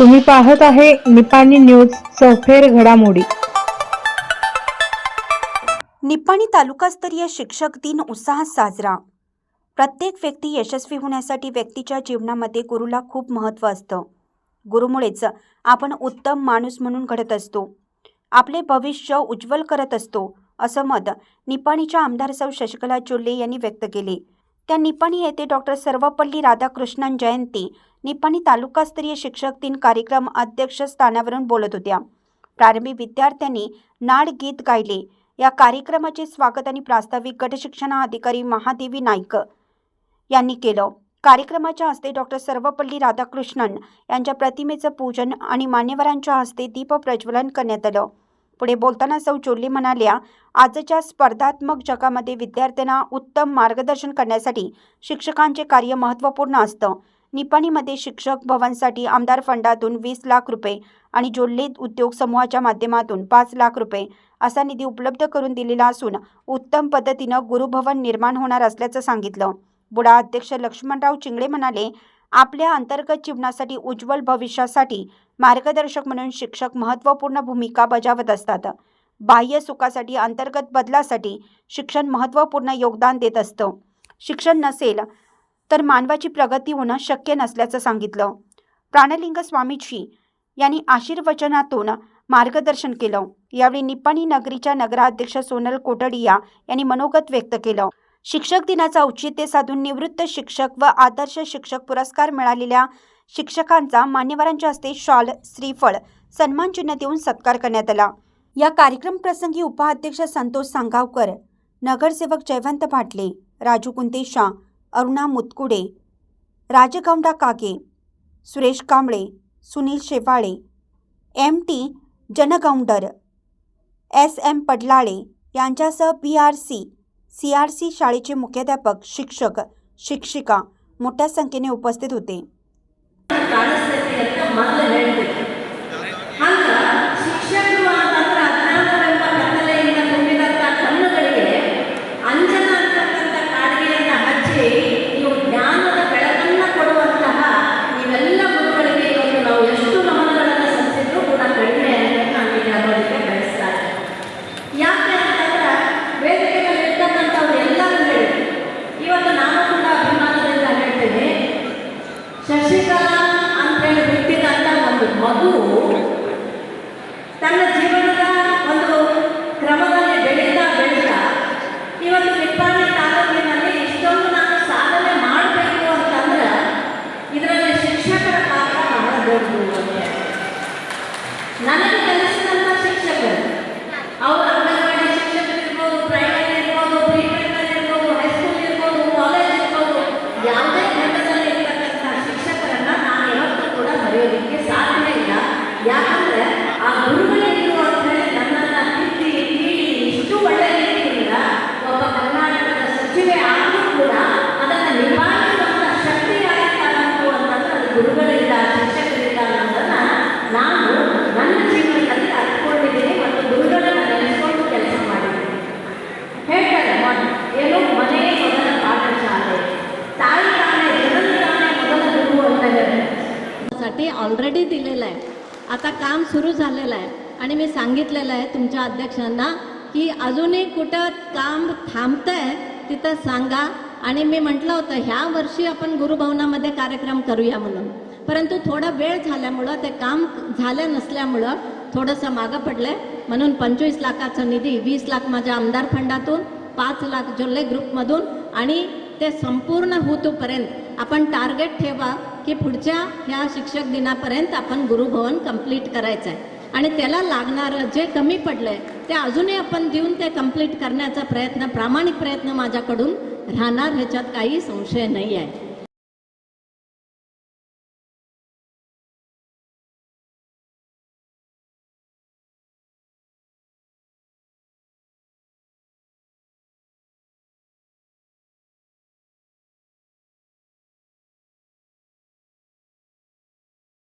तुम्ही पाहत आहे निपाणी न्यूज चौफेर घडामोडी. निपाणी तालुकास्तरीय शिक्षक दिन उत्साहात साजरा. प्रत्येक व्यक्ती यशस्वी होण्यासाठी व्यक्तीच्या जीवनामध्ये गुरुला खूप महत्त्व असतं. गुरुमुळेच आपण उत्तम माणूस म्हणून घडत असतो. आपले भविष्य उज्ज्वल करत असतो असं मत निपाणीच्या आमदार सौ शशिकला चोल्ले यांनी व्यक्त केले. त्या निपाणी येथे डॉक्टर सर्वपल्ली राधाकृष्णन जयंती निपाणी तालुकास्तरीय शिक्षक दिन कार्यक्रम अध्यक्षस्थानावरून बोलत होत्या. प्रारंभी विद्यार्थ्यांनी नाड गीत गायले. या कार्यक्रमाचे स्वागत आणि प्रास्ताविक गटशिक्षणाधिकारी महादेवी नाईक यांनी केलं. कार्यक्रमाच्या हस्ते डॉक्टर सर्वपल्ली राधाकृष्णन यांच्या प्रतिमेचं पूजन आणि मान्यवरांच्या हस्ते दीप प्रज्वलन करण्यात आलं. पुढे बोलताना सौ चोल्ली म्हणाल्या आजच्या स्पर्धात्मक जगामध्ये विद्यार्थ्यांना उत्तम मार्गदर्शन करण्यासाठी शिक्षकांचे कार्य महत्त्वपूर्ण असतं. निपाणीमध्ये शिक्षक भवनसाठी आमदार फंडातून वीस लाख रुपये आणि जोल्ले उद्योग समूहाच्या माध्यमातून पाच लाख रुपये असा निधी उपलब्ध करून दिलेला असून उत्तम पद्धतीनं गुरुभवन निर्माण होणार असल्याचं सांगितलं. बुडा अध्यक्ष लक्ष्मणराव चिंगळे म्हणाले आपल्या अंतर्गत जीवनासाठी उज्ज्वल भविष्यासाठी मार्गदर्शक म्हणून शिक्षक महत्त्वपूर्ण भूमिका बजावत असतात. बाह्य सुखासाठी अंतर्गत बदलासाठी शिक्षण महत्त्वपूर्ण योगदान देत असतं. शिक्षण नसेल तर मानवाची प्रगती होणं शक्य नसल्याचं सांगितलं. प्राणलिंग स्वामीजी यांनी आशीर्वचनातून मार्गदर्शन केलं. यावेळी निपाणी नगरीच्या नगराध्यक्ष सोनल कोटडिया यांनी मनोगत व्यक्त केलं. शिक्षक दिनाचं औचित्य साधून निवृत्त शिक्षक व आदर्श शिक्षक पुरस्कार मिळालेल्या शिक्षकांचा मान्यवरांच्या हस्ते शॉल श्रीफळ सन्मान चिन्ह देऊन सत्कार करण्यात आला. या कार्यक्रम प्रसंगी उपाध्यक्ष संतोष सांगावकर नगरसेवक Jaywant Bhatle Raju Kuntesha Aruna Mutkude Rajgonda Kage Suresh Kamble Sunil Shewale M T Jangoudar S M Padlale यांच्यासह B R C C R C शाळेचे मुख्याध्यापक शिक्षक शिक्षिका मोठ्या संख्येने उपस्थित होते. మధువు తన साठी ऑलरेडी दिलेलं आहे. आता काम सुरू झालेलं आहे. आणि मी सांगितलेलं आहे तुमच्या अध्यक्षांना की अजूनही कुठं काम थांबतंय तिथं सांगा. आणि मी म्हटलं होतं ह्या वर्षी आपण गुरुभवनामध्ये कार्यक्रम करूया म्हणून. परंतु थोडा वेळ झाल्यामुळं ते काम झालं नसल्यामुळं थोडंसं मागं पडलंय म्हणून पंचवीस लाखाचा निधी वीस लाख माझ्या आमदार फंडातून पाच लाख जोल्ले ग्रुपमधून आणि ते संपूर्ण होतोपर्यंत आपण टार्गेट ठेवा. की पुढच्या ह्या शिक्षक दिनापर्यंत आपण गुरुभवन कंप्लीट करायचं आहे आणि त्याला लागणारं जे कमी पडलंय ते अजूनही आपण देऊन ते कंप्लीट करण्याचा प्रयत्न प्रामाणिक प्रयत्न माझ्याकडून राहणार ह्याच्यात काही संशय नाही आहे